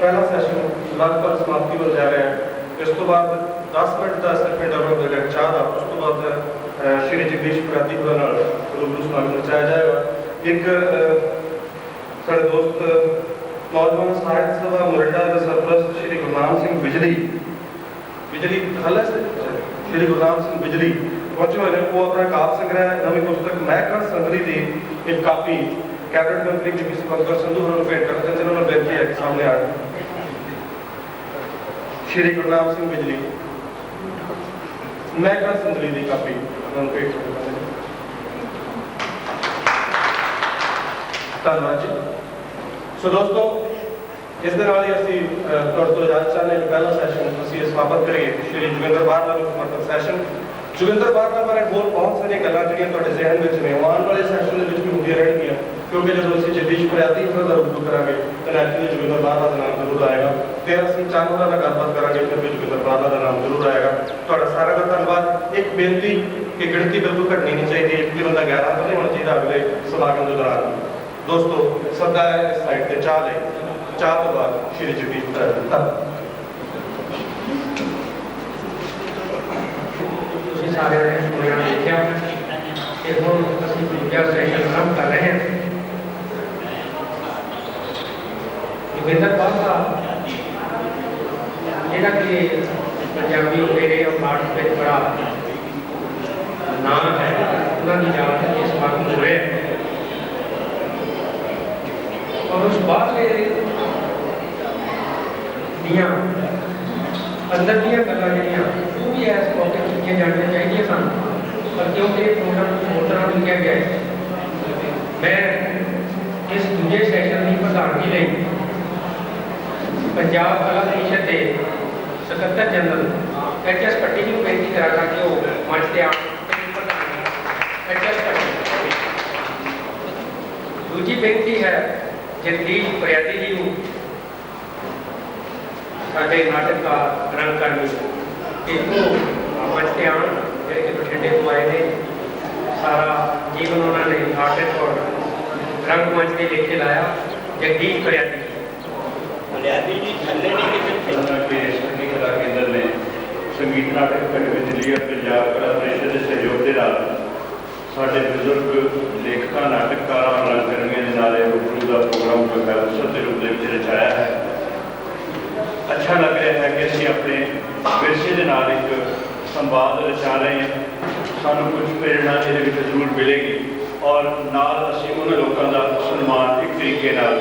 ਪਹਿਲਾ ਸੈਸ਼ਨ ਲਗਭਗ ਸਮਾਪਤੀ ਵੱਲ ਜਾ ਰਿਹਾ ਹੈ। ਇਸ ਤੋਂ ਬਾਅਦ 10 ਮਿੰਟ ਦਾ ਸਿਰਫ ਇੰਟਰਵਲ ਹੋਵੇਗਾ ਚਾਹ ਦਾ ਉਸ ਤੋਂ ਬਾਅਦ ਅਹ, ਸ਼੍ਰੀ ਜਗਦੀਸ਼ ਪ੍ਰਾਤੀ ਹੋਰਾਂ ਨਾਲ ਰੂਬਰੂ ਸਮਾਗਮ ਰਚਾਇਆ ਜਾਏਗਾ। ਇੱਕ ਅਹ, ਸਾਡੇ ਦੋਸਤ ਨੌਜਵਾਨ ਸਾਹਿਤ ਸਭਾ ਮੁਰਡਾ ਦੇ ਸਰਪ੍ਰਸਤ ਸ਼੍ਰੀ ਗੁਰਨਾਮ ਸਿੰਘ ਬਿਜਲੀ ਬਿਜਲੀ ਹੱਲਾ ਸ਼੍ਰੀ ਗੁਰਨਾਮ ਸਿੰਘ ਬਿਜਲੀ ਪਹੁੰਚੇ ਹੋਏ ਨੇ। ਉਹ ਆਪਣਾ ਕਾਵ ਸੰਗ੍ਰਹਿ ਨਵੀਂ ਪੁਸਤਕ ਮਹਿਕਾ ਸੰਗਰੀ ਦੀ ਇੱਕ ਕਾਪੀ ਕੈਬਨਿਟ ਮੰਤਰੀ ਜੀ ਸੀ ਪੰਕਜ ਸੰਧੂ ਹੋਰਾਂ ਨੂੰ ਭੇਟ ਕਰਦੇ ਹਨ ਜਿਨ੍ਹਾਂ ਨੂੰ ਬੇਨਤੀ ਹੈ ਕਿ ਸਾਹਮਣੇ ਆਣ ਸ਼੍ਰੀ ਗੁਰਨਾਮ ਸਿੰਘ ਬਿਜਲੀ। ਮਹਿਕਾ ਸੰਗਰੀ ਦੀ ਕਾਪੀ ਉਹਨਾਂ ਨੂੰ ਭੇਟ ਕਰਦੇ ਧੰਨਵਾਦ ਜੀ। ਸੋ ਦੋਸਤੋ, ਇਸ ਦੇ ਨਾਲ ਹੀ ਅਸੀਂ ਤੁਹਾਡੇ ਤੋਂ ਇਜਾਜ਼ਤ ਚਾਹੁੰਦੇ ਹਾਂ ਪਹਿਲਾ ਸੈਸ਼ਨ ਅਸੀਂ ਇਸ ਕਰੀਏ। ਸ਼੍ਰੀ ਜੋਗਿੰਦਰ ਬਾਰਲਾ ਨੂੰ ਸਮਰਪਿਤ ਸੈਸ਼ਨ ਜੋਗਿੰਦਰ ਬਾਰਲਾ ਬਾਰੇ ਹੋਰ ਬਹੁਤ ਸਾਰੀਆਂ ਗੱਲਾਂ ਜਿਹੜੀਆਂ ਤੁਹਾਡੇ ਜ਼ਿਹਨ ਵਿੱਚ ਨੇ ਆਉਣ ਵਾਲੇ ਸੈਸ਼ਨ ਦੇ ਵਿੱਚ ਵੀ ਹੁੰਦੀਆਂ ਰਹਿਣਗੀਆਂ। ਕਿਉਂਕਿ ਜਦੋਂ ਅਸੀਂ ਜਗਦੀਸ਼ ਫਰਿਆਦੀ ਹੋਰਾਂ ਦਾ ਰੂਬਰੂ ਕਰਾਂਗੇ, ਤਾਂ ਨੈਚੁਰਲੀ ਜੋਗਿੰਦਰ ਬਾਰਲਾ ਦਾ ਨਾਮ ਜ਼ਰੂਰ ਆਏਗਾ। ਤੇ ਅਸੀਂ ਚਾਰ ਹੋਰਾਂ ਨਾਲ ਗੱਲਬਾਤ ਕਰਾਂਗੇ, ਫਿਰ ਵੀ ਜੋਗਿੰਦਰ ਬਾਰਲਾ ਦਾ ਨਾਮ ਜ਼ਰੂਰ ਆਏਗਾ। ਤੁਹਾਡਾ ਸਾਰਿਆਂ ਦਾ ਧੰਨਵਾਦ। ਇੱਕ ਬੇਨਤੀ ਕਿ ਗਿਣਤੀ ਬਿਲਕੁਲ ਘਟਣੀ ਨਹੀਂ ਚਾਹੀਦੀ, ਇੱਕ ਵੀ ਬੰਦਾ 11 ਤੋਂ ਨਹੀਂ ਹੋਣਾ ਚਾਹੀਦਾ ਅਗਲੇ ਸਮਾਗਮ ਦੇ ਦੌਰਾਨ। ਦੋਸਤੋ, ਸਦਾ ਹੈ ਇਸ ਸਾਈਡ ਤੇ ਚਾਹ ਲਈ। ਚਾਹ ਤੋਂ ਬਾਅਦ ਸ਼੍ਰੀ ਜਗਦੀਸ਼ ਫਰਿਆਦੀ ਧੰਨਵਾਦ ਤੁਸੀਂ ਸਾਰਿਆਂ ਨੇ ਸੁਣਿਆ, ਦੇਖਿਆ। ਕਿ ਹੁਣ ਅਸੀਂ ਦੂਜਾ ਸੈਸ਼ਨ ਆਰੰਭ ਕਰ ਰਹੇ ਹਾਂ। ਜੋਗਿੰਦਰ ਬਾਬਾ ਜਿਹੜਾ ਕਿ ਪੰਜਾਬੀ ਮੇਰੇ ਅਪਾਰਟ ਵਿੱਚ ਬੜਾ ਨਾਮ ਹੈ ਉਹਨਾਂ ਦੀ ਯਾਦ ਹੈ ਇਸ ਵਾਰ ਨੂੰ ਹੋਇਆ ਔਰ ਉਸ ਬਾਅਦ ਦੀਆਂ ਅੰਦਰ ਦੀਆਂ ਗੱਲਾਂ ਜਿਹੜੀਆਂ ਉਹ ਵੀ ਇਸ ਮੌਕੇ ਤੇ ਕੀਤੀਆਂ ਜਾਣੀਆਂ ਚਾਹੀਦੀਆਂ ਸਨ ਪਰ ਕਿਉਂਕਿ ਇਹ ਪ੍ਰੋਗਰਾਮ ਹੋਰ ਤਰ੍ਹਾਂ ਲਿਖਿਆ ਗਿਆ ਹੈ ਮੈਂ ਇਸ ਦੂਜੇ ਸੈਸ਼ਨ ਦੀ ਪ੍ਰਧਾਨਗੀ ਲਈ ਪੰਜਾਬ ਕਲਾ ਪਰਿਸ਼ਦ ਦੇ ਸਕੱਤਰ ਜਨਰਲ ਐਚ ਐਸ ਪੱਟੀ ਜੀ ਨੂੰ ਬੇਨਤੀ ਕਰਾਂਗਾ ਕਿ ਉਹ ਮੰਚ ਤੇ ਆਉਣ ਤੇ ਪ੍ਰਧਾਨ ਐਚ ਐਸ ਪੱਟੀ ਦੂਜੀ ਬੇਨਤੀ ਹੈ ਜਗਦੀਸ਼ ਪ੍ਰਿਆਦੀ ਜੀ ਨੂੰ ਸਾਡੇ ਨਾਟਕਕਾਰ ਰੰਗਕਰਮੀ ਤੇ ਉਹ ਮੰਚ ਤੇ ਆਉਣ, ਜਿਹੜੇ ਕਿ ਬਠਿੰਡੇ ਤੋਂ ਆਏ ਨੇ। ਸਾਰਾ ਜੀਵਨ ਉਹਨਾਂ ਨੇ ਨਾਟਕ ਔਰ ਰੰਗ ਮੰਚ ਦੇ ਲੇਖੇ ਲਾਇਆ। ਜਗਦੀਸ਼ ਪ੍ਰਿਆਦੀ ਜੀ ਜੀ, ਥੱਲੇ ਨਹੀਂ ਕਿਤੇ ਉਹਨਾਂ ਕੇ ਸੰਗੀਤ ਕਲਾ ਕੇਂਦਰ ਨੇ। ਸੰਗੀਤ ਨਾਟਕ ਪਿੰਡ ਵਿੱਚ ਲਿਆ ਪੰਜਾਬ ਕਲਾ ਪਰਿਸ਼ਦ ਦੇ ਸਹਿਯੋਗ ਦੇ ਨਾਲ ਸਾਡੇ ਬਜ਼ੁਰਗ ਲੇਖਕਾਂ, ਨਾਟਕਕਾਰਾਂ ਰੰਗਕਰਮੀਆਂ ਦੇ ਨਾਲ ਇਹ ਰੂਬਰੂ ਦਾ ਪ੍ਰੋਗਰਾਮ ਪ੍ਰੋਫੈਸਰ ਦੇ ਰੂਪ ਦੇ ਵਿੱਚ ਰਚਾਇਆ ਹੈ। ਅੱਛਾ ਲੱਗ ਰਿਹਾ ਹੈ ਕਿ ਅਸੀਂ ਆਪਣੇ ਵਿਰਸੇ ਦੇ ਨਾਲ ਇੱਕ ਸੰਵਾਦ ਰਚਾ ਰਹੇ ਹਾਂ। ਸਾਨੂੰ ਕੁਝ ਪ੍ਰੇਰਣਾ ਇਹਦੇ ਵਿੱਚ ਜ਼ਰੂਰ ਮਿਲੇਗੀ ਔਰ ਨਾਲ ਅਸੀਂ ਉਹਨਾਂ ਲੋਕਾਂ ਦਾ ਸਨਮਾਨ ਇੱਕ ਤਰੀਕੇ ਨਾਲ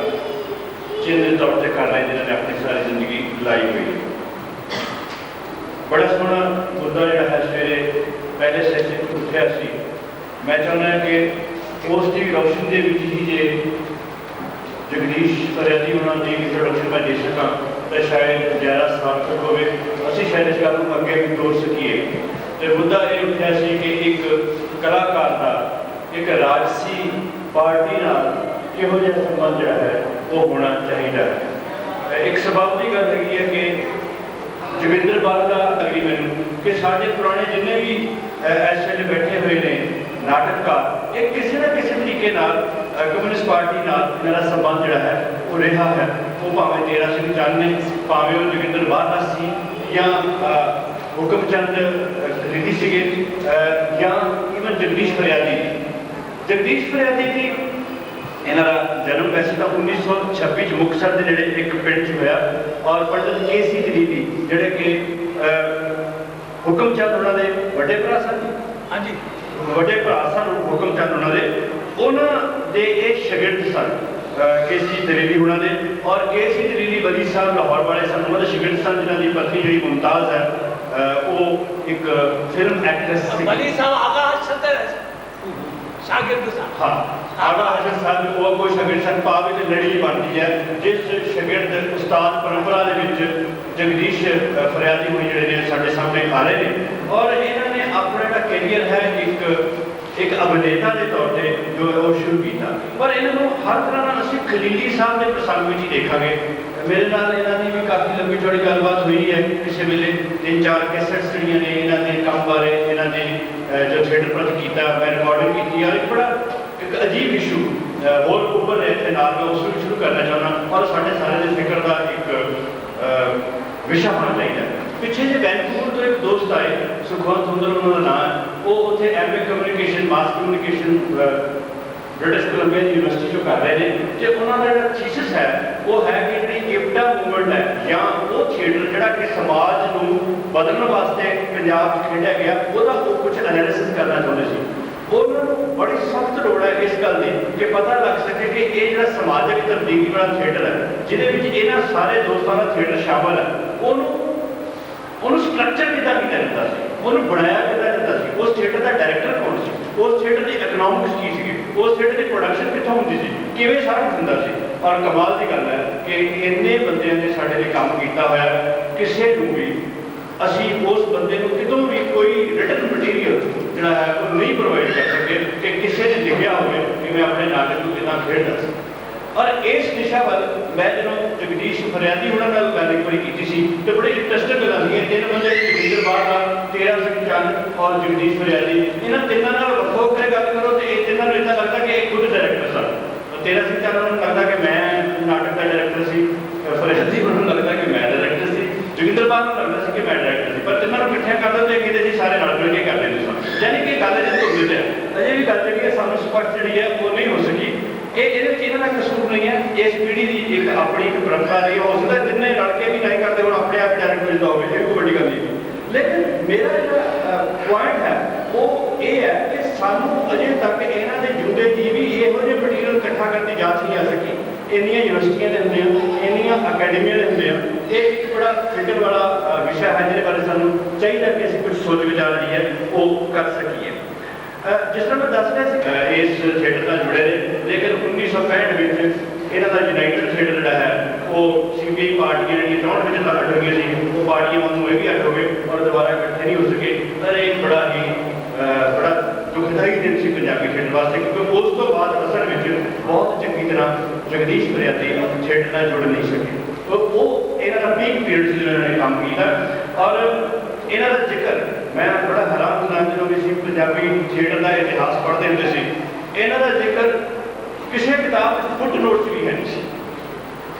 ਚਿੰਨ੍ਹ ਤੌਰ ਤੇ ਕਰ ਰਹੇ, ਜਿਨ੍ਹਾਂ ਨੇ ਆਪਣੀ ਸਾਰੀ ਜ਼ਿੰਦਗੀ ਲਾਈ ਹੋਈ ਬੜਾ ਸੋਹਣਾ ਮੁੱਦਾ ਜਿਹੜਾ ਹੈ, ਸਵੇਰੇ ਪਹਿਲੇ ਸੈਸ਼ਨ ਉੱਠਿਆ ਸੀ। ਮੈਂ ਚਾਹੁੰਦਾ ਕਿ ਉਸ ਦੀ ਰੌਸ਼ਨੀ ਦੇ ਵਿੱਚ ਹੀ ਜੇ ਜਗਦੀਸ਼ ਫਰਿਆਦੀ ਉਹਨਾਂ ਦੀ ਇੰਟਰੋਡਕਸ਼ਨ ਮੈਂ ਦੇ ਸਕਾਂ, ਤਾਂ ਸ਼ਾਇਦ ਜ਼ਿਆਦਾ ਸਾਰਥਕ ਹੋਵੇ। ਅਸੀਂ ਸ਼ਾਇਦ ਇਸ ਗੱਲ ਨੂੰ ਅੱਗੇ ਵੀ ਤੋਰ ਸਕੀਏ। ਤੇ ਮੁੱਦਾ ਇਹ ਉੱਠਿਆ ਸੀ ਕਿ ਇੱਕ ਕਲਾਕਾਰ ਦਾ, ਇੱਕ ਰਾਜਸੀ ਪਾਰਟੀ ਨਾਲ ਕਿਹੋ ਜਿਹਾ ਸੰਬੰਧ ਜਿਹੜਾ ਹੈ, ਉਹ ਹੋਣਾ ਚਾਹੀਦਾ ਹੈ। ਇੱਕ ਸਬਬ ਦੀ ਗੱਲ ਹੈਗੀ ਹੈ ਕਿ ਜੋਗਿੰਦਰ ਬਾਲ ਦਾ ਲੱਗੀ ਮੈਨੂੰ ਕਿ ਸਾਡੇ ਪੁਰਾਣੇ ਜਿੰਨੇ ਵੀ ਐਸ ਵੇਲੇ ਬੈਠੇ ਹੋਏ ਨੇ ਨਾਟਕਕਾਰ, ਇਹ ਕਿਸੇ ਨਾ ਕਿਸੇ ਤਰੀਕੇ ਨਾਲ ਕਮਿਊਨਿਸਟ ਪਾਰਟੀ ਨਾਲ ਇਹਨਾਂ ਦਾ ਸੰਬੰਧ ਜਿਹੜਾ ਹੈ, ਉਹ ਰਿਹਾ ਹੈ। ਉਹ ਭਾਵੇਂ ਤੇਰਾ ਸਿੰਘ ਚੰਦ ਨੇ, ਭਾਵੇਂ ਉਹ ਜੋਗਿੰਦਰ ਬਾਲ ਸੀ ਜਾਂ ਹੁਕਮ ਚੰਦ ਖਰੀਦੀ ਸੀਗੇ ਜਾਂ ਇਵਨ ਜਗਦੀਸ਼ ਫਰਿਆਦੀ। ਜਗਦੀਸ਼ ਫਰਿਆਦੀ ਦੀ ਇਹਨਾਂ ਦਾ ਜਨਮ ਵੈਸੇ ਤਾਂ 1926 ਚ ਮੁਕਤਸਰ ਦੇ ਨੇੜੇ ਇੱਕ ਪਿੰਡ 'ਚ ਹੋਇਆ ਔਰ ਪੰਡਤ ਕੇ ਸੀ ਦਲੀਲੀ ਜਿਹੜੇ ਕਿ ਹੁਕਮ ਚੰਦ ਉਹਨਾਂ ਦੇ ਵੱਡੇ ਭਰਾ ਸਨ ਹਾਂਜੀ। ਵੱਡੇ ਭਰਾ ਸਨ ਹੁਕਮ ਚੰਦ ਉਹਨਾਂ ਦੇ। ਉਹਨਾਂ ਦੇ ਇਹ ਸ਼ਾਗਿਰਦ ਸਨ ਕੇ ਸੀ ਦਲੀਲੀ ਉਹਨਾਂ ਦੇ। ਔਰ ਕੇ ਸੀ ਦਲੀਲੀ ਵਲੀ ਸਾਹਿਬ ਲਾਹੌਰ ਵਾਲੇ ਸਨ ਉਹਨਾਂ ਦੇ ਸ਼ਾਗਿਰਦ ਸਨ ਜਿਨ੍ਹਾਂ ਦੀ ਪਤਨੀ ਜਿਹੜੀ ਮੁਮਤਾਜ਼ ਹੈ ਉਹ ਇੱਕ ਫਿਲਮ ਐਕਟਰੈਸ ਸੀ। ਬਲੀ ਸਾਹਿਬ ਆਕਾਸ਼ ਛਤਰ ਸ਼ਾਗਿਰਦ ਸਾਹਿਬ ਹਾਂ ਆਗਾ ਹਜਰ ਸਾਹਿਬ ਉਹ ਕੋਈ ਸ਼ਾਗਿਰਦ ਸਨ ਤੇ ਲੜੀ ਬਣਦੀ ਹੈ। ਜਿਸ ਸ਼ਾਗਿਰਦ ਉਸਤਾਦ ਪਰੰਪਰਾ ਦੇ ਵਿੱਚ ਜਗਦੀਸ਼ ਫਰਿਆਦੀ ਹੋਈ ਜਿਹੜੇ ਨੇ ਸਾਡੇ ਸਾਹਮਣੇ ਆ ਰਹੇ ਨੇ। ਔਰ ਇਹਨਾਂ ਨੇ ਆਪਣਾ ਜਿਹੜਾ ਕੈਰੀਅਰ ਹੈ, ਇੱਕ ਇੱਕ ਅਭਿਨੇਤਾ ਦੇ ਤੌਰ ਤੇ ਜੋ ਹੈ ਉਹ ਸ਼ੁਰੂ ਕੀਤਾ। ਪਰ ਇਹਨਾਂ ਨੂੰ ਹਰ ਤਰ੍ਹਾਂ ਨਾਲ ਅਸੀਂ ਖਲੀਲੀ ਸਾਹਿਬ ਦੇ ਪ੍ਰਸੰਗ ਵਿੱਚ ਹੀ ਦੇਖਾਂਗੇ। ਮੇਰੇ ਨਾਲ ਇਹਨਾਂ ਦੀ ਵੀ ਕਾਫੀ ਲੰਬੀ ਚੌੜੀ ਗੱਲਬਾਤ ਹੋਈ ਹੈ। ਕਿਸੇ ਵੇਲੇ ਤਿੰਨ ਚਾਰ ਕੈਸਟਸ ਜਿਹੜੀਆਂ ਨੇ ਇਹਨਾਂ ਦੇ ਕੰਮ ਬਾਰੇ, ਇਹਨਾਂ ਨੇ ਜੋ ਥੀਏਟਰ ਪ੍ਰਤ ਕੀਤਾ, ਮੈਂ ਰਿਕਾਰਡਿੰਗ ਕੀਤੀ ਔਰ ਇੱਕ ਬੜਾ, ਇੱਕ ਅਜੀਬ ਇਸ਼ੂ ਹੋਰ ਉੱਪਰ ਇੱਥੇ ਨਾਲ ਮੈਂ ਉਸ ਨੂੰ ਸ਼ੁਰੂ ਕਰਨਾ ਚਾਹੁੰਦਾ ਔਰ ਸਾਡੇ ਸਾਰੇ ਦੇ ਫਿਕਰ ਦਾ ਇੱਕ ਵਿਸ਼ਾ ਹੋਣਾ ਚਾਹੀਦਾ ਪਿੱਛੇ ਜੇ ਵੈਨਕੂਵਰ ਤੋਂ ਇੱਕ ਦੋਸਤ ਆਏ, ਸੁਖਵੰਤ ਹੁੰਦਰ ਉਹਨਾਂ ਦਾ ਨਾਮ ਹੈ। ਉਹ ਉੱਥੇ MA communication, mass communication British Columbia university ਚੋਂ ਕਰ ਰਹੇ ਨੇ। ਤੇ ਉਹਨਾਂ ਦਾ ਜਿਹੜਾ ਥੀਸਿਸ ਹੈ, ਉਹ ਹੈ ਕਿ ਜਿਹੜੀ ਇਪਟਾ ਮੂਵਮੈਂਟ ਹੈ, ਜਾਂ ਉਹ ਥੀਏਟਰ ਜਿਹੜਾ ਕਿ ਸਮਾਜ ਨੂੰ ਬਦਲਣ ਵਾਸਤੇ ਪੰਜਾਬ 'ਚ ਖੇਡਿਆ ਗਿਆ, ਉਹਦਾ ਉਹ ਕੁਝ ਐਨਾਲਿਸਿਸ ਕਰਨਾ ਚਾਹੁੰਦੇ ਸੀ। ਉਹਨਾਂ ਨੂੰ ਬੜੀ ਸਖਤ ਲੋੜ ਹੈ ਇਸ ਗੱਲ ਦੀ, ਕਿ ਪਤਾ ਲੱਗ ਸਕੇ ਕਿ ਇਹ ਜਿਹੜਾ ਸਮਾਜਿਕ ਤਬਦੀਲੀ ਵਾਲਾ ਥੀਏਟਰ ਹੈ, ਜਿਹਦੇ ਵਿੱਚ ਇਹਨਾਂ ਸਾਰੇ ਦੋਸਤਾਂ ਦਾ ਥੀਏਟਰ ਸ਼ਾਮਲ ਹੈ, ਉਹਨੂੰ ਉਹਨੂੰ ਸਟਰਕਚਰ ਕਿੱਦਾਂ ਕੀਤਾ ਜਾਂਦਾ ਸੀ? ਉਹਨੂੰ ਬਣਾਇਆ ਕਿੱਦਾਂ ਜਾਂਦਾ ਸੀ? ਉਸ ਥੀਏਟਰ ਦਾ ਡਾਇਰੈਕਟਰ ਕੌਣ ਸੀ? ਉਸ ਥੀਏਟਰ ਦੀ ਇਕਨੋਮਿਕਸ ਕੀ ਸੀ ਉਸ ਥੀਏਟਰ ਦੀ ਪ੍ਰੋਡਕਸ਼ਨ ਕਿੱਥੋਂ ਹੁੰਦੀ ਸੀ? ਕਿਵੇਂ ਸਾਰਾ ਹੁੰਦਾ ਸੀ? ਔਰ ਕਮਾਲ ਦੀ ਗੱਲ ਹੈ ਕਿ ਇੰਨੇ ਬੰਦਿਆਂ ਨੇ ਸਾਡੇ ਲਈ ਕੰਮ ਕੀਤਾ ਹੋਇਆ, ਕਿਸੇ ਨੂੰ ਵੀ ਅਸੀਂ ਉਸ ਬੰਦੇ ਨੂੰ ਕਿਤੋਂ ਵੀ ਕੋਈ ਰਿਟਨ ਮਟੀਰੀਅਲ ਜਿਹੜਾ ਹੈ ਉਹ ਨਹੀਂ ਪ੍ਰੋਵਾਈਡ ਕਰ ਸਕੇ ਕਿ ਕਿਸੇ ਨੇ ਲਿਖਿਆ ਹੋਵੇ ਕਿ ਮੈਂ ਆਪਣੇ ਨਾਟਕ ਨੂੰ ਕਿੱਦਾਂ ਖੇਡਣਾ ਸੀ ਔਰ ਇਸ ਦਿਸ਼ਾ ਵੱਲ ਮੈਂ ਜਦੋਂ ਜਗਦੀਸ਼ ਫਰਿਆਦੀ ਉਹਨਾਂ ਨਾਲ ਗੱਲ ਇੱਕ ਵਾਰੀ ਕੀਤੀ ਸੀ ਤੇ ਬੜੇ ਇੰਟਰਸਟਿੰਗ ਗੱਲਾਂ ਸੀ। ਤਿੰਨ ਬੰਦੇ ਜਗਦੀਸ਼ ਬਾਹਰ ਤੇਰਾ ਸਿੰਘ ਚੰਦ ਔਰ ਜਗਦੀਸ਼ ਫਰਿਆਦੀ। ਇਹਨਾਂ ਤਿੰਨਾਂ ਨਾਲ ਵੱਖੋ ਵੱਖਰੇ ਗੱਲ ਕਰੋ ਤੇ ਇਹ ਤਿੰਨਾਂ ਨੂੰ ਇਦਾਂ ਲੱਗਦਾ ਕਿ ਇਹ ਖੁਦ ਡਾਇਰੈਕਟਰ ਸਨ। ਤੇਰਾ ਸਿੰਘ ਚੰਦ ਜਿਹੜੀ ਹੈ ਜਿਹੜੀ ਹੈ ਉਹ ਨਹੀਂ ਹੋ ਸਕੀ। ਇਹ ਇਹਦੇ ਵਿੱਚ ਇਹਨਾਂ ਦਾ ਕਸੂਰ ਨਹੀਂ ਹੈ। ਇਸ ਪੀੜ੍ਹੀ ਦੀ ਇੱਕ ਆਪਣੀ ਇੱਕ ਪਰੰਪਰਾ ਰਹੀ ਹੋ। ਸਕਦਾ ਜਿੰਨੇ ਲੜਕੇ ਵੀ ਨਹੀਂ ਕਰਦੇ, ਹੁਣ ਆਪਣੇ ਆਪ ਡਾਇਰੈਕਟ ਮਿਲਦਾ ਹੋਵੇ ਇਹ ਕੋਈ ਵੱਡੀ ਗੱਲ ਨਹੀਂ ਲੇਕਿਨ ਮੇਰਾ ਜਿਹੜਾ ਪੁਆਇੰਟ ਹੈ, ਉਹ ਇਹ ਹੈ ਕਿ ਸਾਨੂੰ ਅਜੇ ਤੱਕ ਇਹਨਾਂ ਦੇ ਜੁੰਦੇ ਦੀ ਵੀ ਇਹੋ ਜਿਹੇ ਮਟੀਰੀਅਲ ਇਕੱਠਾ ਕਰਨ ਦੀ ਜਾਂਚ ਨਹੀਂ ਆ ਸਕੀ। ਇੰਨੀਆਂ ਯੂਨੀਵਰਸਿਟੀਆਂ ਦੇ ਹੁੰਦੇ ਆ, ਇੰਨੀਆਂ ਅਕੈਡਮੀਆਂ ਦੇ ਹੁੰਦੇ ਆ। ਇਹ ਇੱਕ ਬੜਾ ਫਿਕਰ ਵਾਲਾ ਵਿਸ਼ਾ ਹੈ, ਜਿਹਦੇ ਬਾਰੇ ਸਾਨੂੰ ਚਾਹੀਦਾ ਕਿ ਅਸੀਂ ਕੁਝ ਸੋਚ ਵਿਚਾਰ ਜਿਹੜੀ ਹੈ, ਉਹ ਕਰ ਸਕੀਏ। ਜਿਸ ਤਰ੍ਹਾਂ ਮੈਂ ਦੱਸ ਰਿਹਾ ਸੀ ਇਸ ਥੀਏਟਰ ਨਾਲ ਜੁੜੇ ਨੇ। ਲੇਕਿਨ 1965 ਵਿੱਚ ਇਹਨਾਂ ਦਾ ਯੂਨਾਈਟਿਡ ਥੀਏਟਰ ਜਿਹੜਾ ਹੈ, ਉਹ ਸੀਪੀਆਈ ਪਾਰਟੀਆਂ ਜਿਹੜੀਆਂ ਚੌਂਹਠ ਵਿੱਚ ਤਾਂ ਅੱਡ ਗਈਆਂ ਸੀ। ਉਹ ਪਾਰਟੀਆਂ ਵਾਂਗੂ ਇਹ ਵੀ ਅੱਡ ਗਏ ਔਰ ਦੁਬਾਰਾ ਇਕੱਠੇ ਨਹੀਂ ਹੋ ਸਕੇ। ਪਰ ਇਹ ਇੱਕ ਬੜਾ ਹੀ ਬੜਾ ਦੁਖਦਾਈ ਦਿਨ ਸੀ ਪੰਜਾਬੀ ਥੀਏਟਰ ਵਾਸਤੇ, ਕਿਉਂਕਿ ਉਸ ਤੋਂ ਬਾਅਦ ਅਸਲ ਵਿੱਚ ਬਹੁਤ ਚੰਗੀ ਤਰ੍ਹਾਂ ਜਗਦੀਸ਼ ਫਰਿਆਦੀ ਥੀਏਟਰ ਨਾਲ ਜੁੜ ਨਹੀਂ ਸਕੇ। ਉਹ ਉਹ ਇਹਨਾਂ ਦਾ ਪੀਕ ਪੀਰੀਅਡ ਸੀ ਜਿਹਨਾਂ ਨੇ ਕੰਮ ਕੀਤਾ। ਔਰ ਇਹਨਾਂ ਦਾ ਜ਼ਿਕਰ ਮੈਂ ਬੜਾ ਹੈਰਾਨ ਹੁੰਦਾ ਪੰਜਾਬੀ ਥੀਏਟਰ ਦਾ ਇਤਿਹਾਸ ਪੜ੍ਹਦੇ ਹੁੰਦੇ ਸੀ। ਇਹਨਾਂ ਦਾ ਜ਼ਿਕਰ ਕਿਸੇ ਕਿਤਾਬ ਵਿੱਚ ਫੁੱਟ ਨੋਟ 'ਚ ਵੀ ਹੈ ਨਹੀਂ ਸੀ।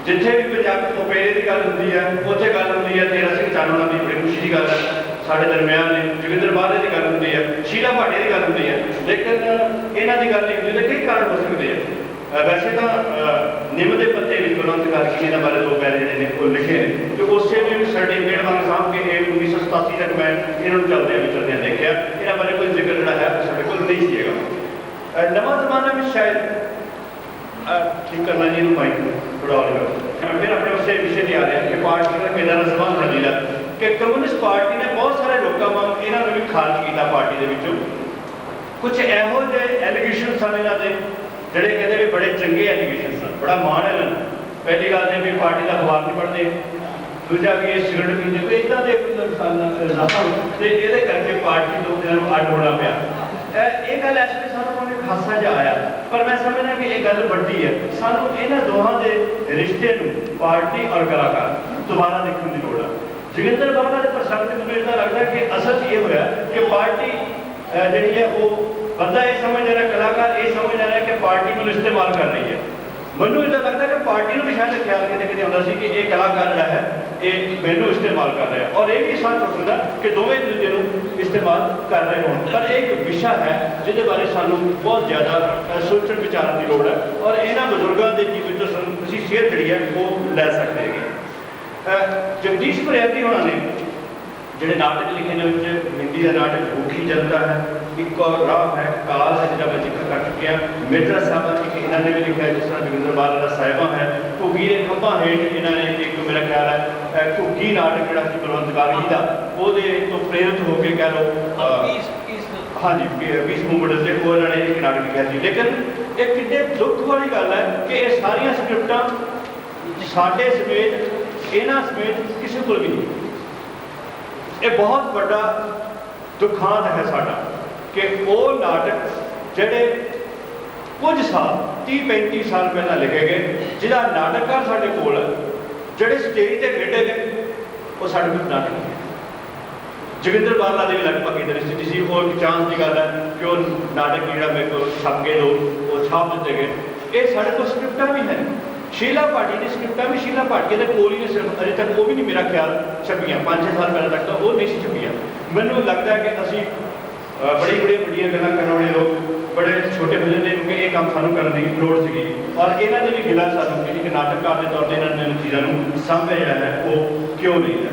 ਜਿੱਥੇ ਵੀ ਪੰਜਾਬੀ ਓਪੇਰੇ ਦੀ ਗੱਲ ਹੁੰਦੀ ਹੈ ਉੱਥੇ ਗੱਲ ਹੁੰਦੀ ਹੈ ਤੇਰਾ ਸਿੰਘ ਚਾਨਣਾ ਦੀ ਬੜੀ ਖੁਸ਼ੀ ਦੀ ਗੱਲ ਹੈ। ਸਾਡੇ ਦਰਮਿਆਨ ਨੇ ਜੋਗਿੰਦਰ ਬਾਲੇ ਦੀ ਗੱਲ ਹੁੰਦੀ ਹੈ ਸ਼ੀਲਾ ਭਾਟੇ ਦੀ ਗੱਲ ਹੁੰਦੀ ਹੈ। ਲੇਕਿਨ ਇਹਨਾਂ ਦੀ ਗੱਲ ਨਹੀਂ ਹੁੰਦੀ ਤੇ ਕਈ ਕਾਰਨ ਹੋ ਸਕਦੇ ਆ? ਵੈਸੇ ਤਾਂ ਅਹ, ਨਿੰਮ ਕਰਕੇ ਇਹਨਾਂ ਬਾਰੇ ਲੋਕ ਪੈਰੇ ਜਿਹੜੇ ਨੇ ਉਹ ਲਿਖੇ ਨੇ ਤੇ ਉਸੇ ਵੀ ਸਰਟੀਫਿਕੇਟ ਵਾਂਗ ਸਾਹਬ ਕੇ ਇਹ 1987 ਤੱਕ ਮੈਂ ਇਹਨਾਂ ਨੂੰ ਚੱਲਦਿਆਂ ਵੀ ਚੱਲਦਿਆਂ ਦੇਖਿਆ। ਇਹਨਾਂ ਬਾਰੇ ਕੋਈ ਜ਼ਿਕਰ ਜਿਹੜਾ ਹੈ ਉਹ ਸਾਡੇ ਕੋਲ ਨਹੀਂ ਸੀਗਾ ਨਵਾਂ ਜ਼ਮਾਨਾ ਵਿੱਚ ਸ਼ਾਇਦ ਠੀਕ ਕਰਨਾ ਜੀ ਇਹਨੂੰ ਮਾਈਕ ਥੋੜਾ ਹੌਲੀ ਕਰੋ। ਫਿਰ ਆਪਣੇ ਉਸੇ ਵਿਸ਼ੇ ਤੇ ਆ ਰਿਹਾ ਕਿ ਪਾਰਟੀ ਦਾ ਕਿਹਦਾ ਦਾ ਸਬੰਧ ਹੋਣਾ ਕਿ ਕਮਿਊਨਿਸਟ ਪਾਰਟੀ ਨੇ ਬਹੁਤ ਸਾਰੇ ਲੋਕਾਂ ਵਾਂਗ ਇਹਨਾਂ ਨੂੰ ਵੀ ਖਾਰਜ ਕੀਤਾ ਪਾਰਟੀ ਦੇ ਵਿੱਚੋਂ। ਕੁਝ ਇਹੋ ਜਿਹੇ ਐਲੀਗੇਸ਼ਨ ਸਨ ਇਹਨਾਂ ਦੇ, ਜਿਹੜੇ ਕਹਿੰਦੇ ਵੀ ਬੜੇ ਚੰਗੇ ਐਲੀਗੇਸ਼ਨ ਸਨ ਬੜਾ ਮਾਣ ਹੈ ਪਹਿਲੀ ਗੱਲ ਤੇ ਵੀ ਪਾਰਟੀ ਦਾ ਅਖਬਾਰ ਨਹੀਂ ਪੜ੍ਹਦੇ। ਦੂਜਾ ਵੀ ਇਹ ਸਿਗਰਟ ਪੀਂਦੇ ਕੋਈ ਇਦਾਂ ਦੇ ਇਲਜ਼ਾਮ ਤੇ ਇਹਦੇ ਕਰਕੇ ਪਾਰਟੀ ਤੋਂ ਇਹਨਾਂ ਨੂੰ ਅੱਡ ਹੋਣਾ ਪਿਆ। ਇਹ- ਗੱਲ ਇਸ ਵੇਲੇ ਸਾਨੂੰ ਕੋਈ ਖਾਸਾ ਜਿਹਾ ਆਇਆ। ਪਰ ਮੈਂ ਸਮਝਦਾ ਕਿ ਇਹ ਗੱਲ ਵੱਡੀ ਹੈ। ਸਾਨੂੰ ਇਹਨਾਂ ਦੋਹਾਂ ਦੇ ਰਿਸ਼ਤੇ ਨੂੰ ਪਾਰਟੀ ਔਰ ਕਲਾਕਾਰ ਦੁਬਾਰਾ ਦੇਖਣ ਦੀ ਲੋੜ ਹੈ ਜੋਗਿੰਦਰ ਬਾਬਾ ਦੇ ਪ੍ਰਸੰਗ ਮੈਨੂੰ ਇਦਾਂ ਲੱਗਦਾ ਕਿ ਅਸਲ 'ਚ ਇਹ ਹੋਇਆ ਕਿ ਪਾਰਟੀ ਜਿਹੜੀ ਹੈ ਉਹ ਬੰਦਾ ਇਹ ਸਮਝ ਰਿਹਾ, ਕਲਾਕਾਰ ਇਹ ਸਮਝ ਰਿਹਾ ਕਿ ਪਾਰਟੀ ਨੂੰ ਇਸਤੇਮਾਲ ਕਰ ਰਹੀ ਹੈ। ਮੈਨੂੰ ਇਦਾਂ ਲੱਗਦਾ ਕਿ ਪਾਰਟੀ ਨੂੰ ਵੀ ਸ਼ਾਇਦ ਖਿਆਲ ਕਿਤੇ ਕਿਤੇ ਆਉਂਦਾ ਸੀ ਕਿ ਇਹ ਕਲਾਕਾਰ ਜਿਹੜਾ ਹੈ, ਇਹ ਮੈਨੂੰ ਇਸਤੇਮਾਲ ਕਰ ਰਿਹਾ। ਔਰ ਇਹ ਵੀ ਸੱਚ ਹੁੰਦਾ ਕਿ ਦੋਵੇਂ ਦੂਜੇ ਨੂੰ ਇਸਤੇਮਾਲ ਕਰ ਰਹੇ ਹੋਣ। ਪਰ ਇਹ ਇੱਕ ਵਿਸ਼ਾ ਹੈ ਜਿਹਦੇ ਬਾਰੇ ਸਾਨੂੰ ਬਹੁਤ ਜ਼ਿਆਦਾ ਸੋਚਣ ਵਿਚਾਰਨ ਦੀ ਲੋੜ ਹੈ। ਔਰ ਇਹਨਾਂ ਬਜ਼ੁਰਗਾਂ ਦੇ ਜੀਵਨ ਤੋਂ ਸਾਨੂੰ ਅਸੀਂ ਸੇਧ ਜਿਹੜੀ ਹੈ, ਉਹ ਲੈ ਸਕਦੇ ਹੈਗੇ। ਜਗਦੀਸ਼ ਫਰਿਆਦੀ ਹੋਣਾ ਨੇ, ਜਿਹੜੇ ਨਾਟਕ ਲਿਖੇ ਨੇ ਵਿੱਚ ਹਿੰਦੀ ਦਾ ਨਾਟਕ ਭੁੱਖੀ ਜਨਤਾ ਹੈ। ਇੱਕ ਔਰ ਰਾਹ ਹੈ ਕਾਲ ਹੈ ਜਿਹੜਾ ਮੈਂ ਜ਼ਿਕਰ ਕਰ ਚੁੱਕਿਆ। ਮਿਰਜ਼ਾ ਸਾਹਿਬਾਂ ਇੱਕ ਇਹਨਾਂ ਨੇ ਵੀ ਲਿਖਿਆ ਜਿਸ ਤਰ੍ਹਾਂ ਜੋਗਿੰਦਰ ਬਾਲ ਦਾ ਸਾਹਿਬਾਂ ਹੈ। ਘੁੱਗੀ ਦੇ ਖੰਭਾਂ ਹੇਠ ਇਹਨਾਂ ਨੇ ਇੱਕ ਮੇਰਾ ਖਿਆਲ ਹੈ ਘੁੱਗੀ ਨਾਟਕ ਜਿਹੜਾ ਸੀ ਬਲਵੰਤ ਗਾਰਗੀ ਦਾ ਉਹਦੇ ਤੋਂ ਪ੍ਰੇਰਿਤ ਹੋ ਕੇ ਕਹਿ ਲਓ ਹਾਂਜੀ 20 ਮੂਵਮੈਂਟ ਦੇ ਉਹ ਇਹਨਾਂ ਨੇ ਇੱਕ ਨਾਟਕ ਲਿਖਿਆ ਸੀ। ਲੇਕਿਨ ਇਹ ਕਿੰਨੇ ਦੁੱਖ ਵਾਲੀ ਗੱਲ ਹੈ ਕਿ ਇਹ ਸਾਰੀਆਂ ਸਕ੍ਰਿਪਟਾਂ ਸਾਡੇ ਸਮੇਤ ਇਹਨਾਂ ਸਮੇਤ ਕਿਸੇ ਕੋਲ ਵੀ ਨਹੀਂ। ਇਹ ਬਹੁਤ ਵੱਡਾ ਦੁਖਾਂਤ ਹੈ ਸਾਡਾ। ਕਿ ਉਹ ਨਾਟਕ ਜਿਹੜੇ ਕੁਝ ਸਾਲ 30 35 ਸਾਲ ਪਹਿਲਾਂ ਲਿਖੇ ਗਏ, ਜਿਹਦਾ ਨਾਟਕਕਾਰ ਸਾਡੇ ਕੋਲ ਜਿਹੜੇ ਸਟੇਜ ਤੇ ਖੇਡੇ ਗਏ ਉਹ ਸਾਡੇ ਕੋਲ ਨਾਟਕ ਹੈ। ਜੋਗਿੰਦਰ ਬਾਰਲਾ ਦੇ ਵੀ ਲਗਭਗ ਇਦਾਂ ਸਥਿਤੀ ਸੀ, ਉਹ ਇੱਕ ਚਾਂਸ ਦੀ ਗੱਲ ਹੈ ਕਿ ਉਹ ਨਾਟਕ ਜਿਹੜਾ ਮੇਰੇ ਕੋਲ ਛਪ ਕੇ ਦੋ, ਉਹ ਛਾਪ ਦਿੱਤੇ ਗਏ। ਇਹ ਸਾਡੇ ਕੋਲ ਸਕ੍ਰਿਪਟਾਂ ਵੀ ਹੈ। ਸ਼ੀਲਾ ਭਾਟੀ ਦੀ ਸਕ੍ਰਿਪਟਾਂ ਵੀ ਸ਼ੀਲਾ ਭਾਟੀਆ ਦੇ ਕੋਲ ਹੀ ਨੇ ਸਿਰਫ, ਅਜੇ ਤੱਕ ਉਹ ਵੀ ਨਹੀਂ ਮੇਰਾ ਖਿਆਲ ਛਪੀਆਂ 5-6 ਸਾਲ ਪਹਿਲਾਂ ਤੱਕ ਤਾਂ ਉਹ ਨਹੀਂ ਸੀ ਛਪੀਆਂ। ਮੈਨੂੰ ਲੱਗਦਾ ਹੈ ਕਿ ਅਸੀਂ ਬੜੀ ਬੜੀ ਵੱਡੀਆਂ ਗੱਲਾਂ ਕਰਨ ਵਾਲੇ ਲੋਕ ਬੜੇ ਛੋਟੇ ਹੁੰਦੇ ਨੇ ਕਿਉਂਕਿ ਇਹ ਕੰਮ ਸਾਨੂੰ ਕਰਨ ਦੀ ਲੋੜ ਸੀਗੀ। ਔਰ ਇਹਨਾਂ ਦੇ ਵੀ ਗਿਲਾ ਸਾਨੂੰ ਕਿ ਇੱਕ ਨਾਟਕਕਾਰ ਦੇ ਤੌਰ ਤੇ ਇਹਨਾਂ ਨੇ ਚੀਜ਼ਾਂ ਨੂੰ ਸਾਂਭਿਆ ਜਿਹੜਾ ਹੈ, ਉਹ ਕਿਉਂ ਨਹੀਂ ਹੈ।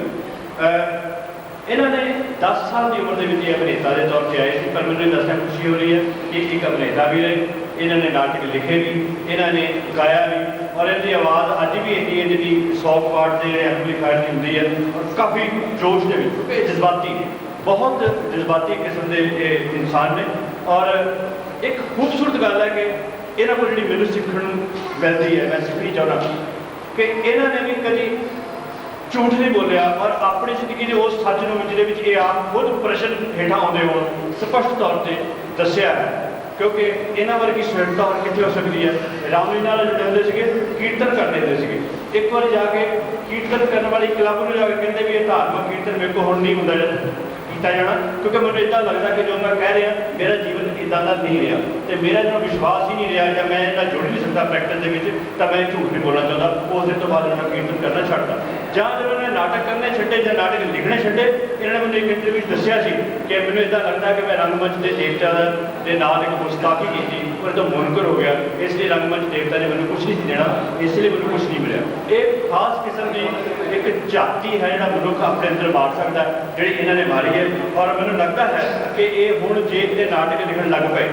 ਇਹਨਾਂ ਨੇ 10 ਸਾਲ ਦੀ ਉਮਰ ਦੇ ਵਿੱਚ ਇਹ ਅਭਿਨੇਤਾ ਦੇ ਤੌਰ ਤੇ ਆਏ ਸੀ, ਪਰ ਮੈਨੂੰ ਇਹ ਦੱਸਣਾ ਖੁਸ਼ੀ ਹੋ ਰਹੀ ਹੈ ਕਿ ਇੱਕ ਅਭਿਨੇਤਾ ਵੀ ਰਹੇ, ਇਹਨਾਂ ਨੇ ਨਾਟਕ ਲਿਖੇ ਵੀ, ਇਹਨਾਂ ਨੇ ਗਾਇਆ ਵੀ, ਔਰ ਇਹਦੀ ਆਵਾਜ਼ ਅੱਜ ਵੀ ਇੰਨੀ ਹੈ ਜਿਹੜੀ ਸੌਫਟ ਪਾਰਟ ਦੇ ਐਂਪਲੀਫਾਇਰ ਦੀ ਹੁੰਦੀ ਹੈ ਔਰ ਕਾਫੀ ਜੋਸ਼ ਦੇ ਵਿੱਚ ਕਿਉਂਕਿ ਜਜ਼ਬਾਤੀ ਨੇ। ਬਹੁਤ ਜਜ਼ਬਾਤੀ ਕਿਸਮ ਦੇ ਇਹ ਇਨਸਾਨ ਨੇ। ਔਰ ਇੱਕ ਖੂਬਸੂਰਤ ਗੱਲ ਹੈ ਕਿ ਇਹਨਾਂ ਕੋਲ ਜਿਹੜੀ ਮੈਨੂੰ ਸਿੱਖਣ ਨੂੰ ਮਿਲਦੀ ਹੈ, ਮੈਂ ਸਿੱਖਣੀ ਚਾਹੁੰਦਾ ਕਿ ਇਹਨਾਂ ਨੇ ਵੀ ਕਦੀ ਝੂਠ ਨਹੀਂ ਬੋਲਿਆ ਔਰ ਆਪਣੀ ਜ਼ਿੰਦਗੀ ਦੇ ਉਸ ਸੱਚ ਨੂੰ ਜਿਹਦੇ ਵਿੱਚ ਇਹ ਆਪ ਖੁਦ ਪ੍ਰਸ਼ਨ ਹੇਠਾਂ ਆਉਂਦੇ ਹੋਣ, ਸਪਸ਼ਟ ਤੌਰ ਤੇ ਦੱਸਿਆ ਹੈ। ਕਿਉਂਕਿ ਇਹਨਾਂ ਵਰਗੀ ਸਹਿਣਤਾ ਹੋਰ ਕਿੱਥੇ ਹੋ ਸਕਦੀ ਹੈ? ਰਾਮਲੀਲਾ ਨਾਲ ਜੁੜੇ ਹੁੰਦੇ ਸੀਗੇ, ਕੀਰਤਨ ਕਰਦੇ ਹੁੰਦੇ ਸੀਗੇ। ਇੱਕ ਵਾਰ ਜਾ ਕੇ ਕੀਰਤਨ ਕਰਨ ਵਾਲੀ ਕਲੱਬ ਨੂੰ ਜਾ ਕੇ ਕਹਿੰਦੇ ਵੀ ਇਹ ਧਾਰਮਿਕ ਕੀਰਤਨ ਮੇਰੇ ਕੋਲ ਹੁਣ ਨਹੀਂ ਹੁੰਦਾ ਜਿਹੜਾ ਕੀਤਾ ਜਾਣਾ ਕਿਉਂਕਿ ਮੈਨੂੰ ਇਦਾਂ ਲੱਗਦਾ ਕਿ ਜੋ ਮੈਂ ਕਹਿ ਰਿਹਾ ਮੇਰਾ ਜੀਵਨ ਇਦਾਂ ਦਾ ਨਹੀਂ ਰਿਹਾ। ਤੇ ਮੇਰਾ ਜਿਹੜਾ ਵਿਸ਼ਵਾਸ ਹੀ ਨਹੀਂ ਰਿਹਾ ਜਾਂ ਮੈਂ ਇਹਨਾਂ ਜੁੜ ਨਹੀਂ ਸਕਦਾ ਪ੍ਰੈਕਟਿਸ ਦੇ ਵਿੱਚ, ਤਾਂ ਮੈਂ ਝੂਠ ਨਹੀਂ ਬੋਲਣਾ ਚਾਹੁੰਦਾ। ਉਸ ਦਿਨ ਤੋਂ ਬਾਅਦ ਮੈਂ ਕੀਰਤਨ ਕਰਨਾ ਛੱਡਦਾ ਜਾਂ ਜਦੋਂ ਮੈਂ ਨਾਟਕ ਕਰਨੇ ਛੱਡੇ ਜਾਂ ਨਾਟਕ ਲਿਖਣੇ ਛੱਡੇ, ਇਹਨਾਂ ਨੇ ਮੈਨੂੰ ਇੱਕ ਇੰਟਰਵਿਊ ਦੱਸਿਆ ਸੀ ਕਿ ਮੈਨੂੰ ਇਦਾਂ ਲੱਗਦਾ ਕਿ ਮੈਂ ਰੰਗਮੰਚ ਦੇ ਦੇਵਤਾ ਦੇ ਨਾਲ ਇੱਕ ਗੁਸਤਾਖੀ ਕੀਤੀ। ਪਰ ਤਾਂ ਮੁਨਕਰ ਹੋ ਗਿਆ। ਇਸ ਲਈ ਰੰਗਮੰਚ ਦੇਵਤਾ ਨੇ ਮੈਨੂੰ ਕੁਝ ਨਹੀਂ ਦੇਣਾ। ਇਸ ਲਈ ਮੈਨੂੰ ਕੁਝ ਨਹੀਂ ਮਿਲਿਆ। ਇਹ ਖਾਸ ਕਿਸਮ ਦੀ ਇੱਕ ਜਾਤੀ ਹੈ ਜਿਹੜਾ ਮਨੁੱਖ ਆਪਣੇ ਅੰਦਰ ਮਾਰ ਸਕਦਾ ਜਿਹੜੀ ਇਹਨਾਂ ਨੇ ਮਾਰੀ ਹੈ। ਔਰ ਮੈਨੂੰ ਲੱਗਦਾ ਹੈ ਕਿ ਇਹ ਹੁਣ ਜੇ ਇਹ ਨਾਟਕ ਲਿਖਣ ਲੱਗ ਪਏ।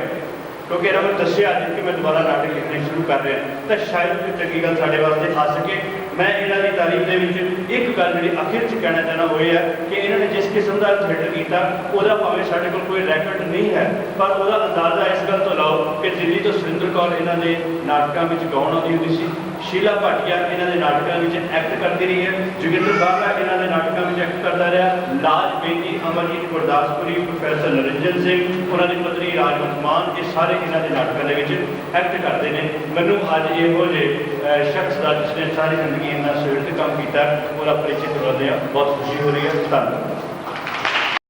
ਕਿਉਂਕਿ ਇਹਨਾਂ ਨੂੰ ਦੱਸਿਆ ਅੱਜ ਕਿ ਮੈਂ ਦੁਬਾਰਾ ਨਾਟਕ ਲਿਖਣੇ ਸ਼ੁਰੂ ਕਰ ਰਿਹਾ। ਤਾਂ ਸ਼ਾਇਦ ਕੋਈ ਚੰਗੀ ਗੱਲ ਸਾਡੇ ਵਾਸਤੇ ਆ ਸਕੇ। ਮੈਂ ਇਹਨਾਂ ਦੀ ਤਾਰੀਫ ਦੇ ਵਿੱਚ ਇੱਕ ਗੱਲ ਜਿਹੜੀ ਅਖੀਰ 'ਚ ਕਹਿਣਾ ਚਾਹਣਾ ਉਹ ਇਹ ਹੈ ਕਿ ਇਹਨਾਂ ਨੇ ਜਿਸ ਕਿਸਮ ਦਾ ਥੀਏਟਰ ਕੀਤਾ, ਉਹਦਾ ਭਾਵੇਂ ਸਾਡੇ ਕੋਲ ਕੋਈ ਰੈਕੋਰਡ ਨਹੀਂ ਹੈ, ਪਰ ਉਹਦਾ ਅੰਦਾਜ਼ਾ ਇਸ ਗੱਲ ਤੋਂ ਲਾਓ ਕਿ ਦਿੱਲੀ ਤੋਂ ਸੁਰਿੰਦਰ ਕੌਰ ਇਹਨਾਂ ਦੇ ਨਾਟਕਾਂ ਵਿੱਚ ਗਾਉਣ ਆਉਂਦੀ ਹੁੰਦੀ ਸੀ। ਸ਼ੀਲਾ ਭਾਟੀਆ ਇਹਨਾਂ ਦੇ ਨਾਟਕਾਂ ਵਿੱਚ ਐਕਟ ਕਰਦੀ ਰਹੀ ਹੈ। ਜੋਗਿੰਦਰ ਬਾਬਾ ਇਹਨਾਂ ਦੇ ਨਾਟਕਾਂ ਵਿੱਚ ਐਕਟ ਕਰਦਾ ਰਿਹਾ। ਲਾਜ ਬੇਦੀ, ਅਮਰਜੀਤ ਗੁਰਦਾਸਪੁਰੀ ਪ੍ਰੋਫੈਸਰ ਨਰਿੰਜਨ ਸਿੰਘ, ਉਹਨਾਂ ਦੀ ਪਤਨੀ ਰਾਜਵੰਤ ਮਾਨ, ਇਹ ਸਾਰੇ ਇਹਨਾਂ ਦੇ ਨਾਟਕਾਂ ਦੇ ਵਿੱਚ ਐਕਟ ਕਰਦੇ ਨੇ। ਮੈਨੂੰ ਅੱਜ ਇਹੋ ਜਿਹੇ ਸ਼ਖਸ ਦਾ ਜਿਸਨੇ ਸਾਰੀ ਜ਼ਿੰਦਗੀ ਇੰਨਾ ਸਵੇਰ ਤੇ ਕੰਮ ਕੀਤਾ, ਉਹਦਾ ਪਰਿਚੈ ਕਰਵਾਉਂਦੇ ਆ ਬਹੁਤ ਖੁਸ਼ੀ ਹੋ ਰਹੀ ਹੈ। ਧੰਨਵਾਦ।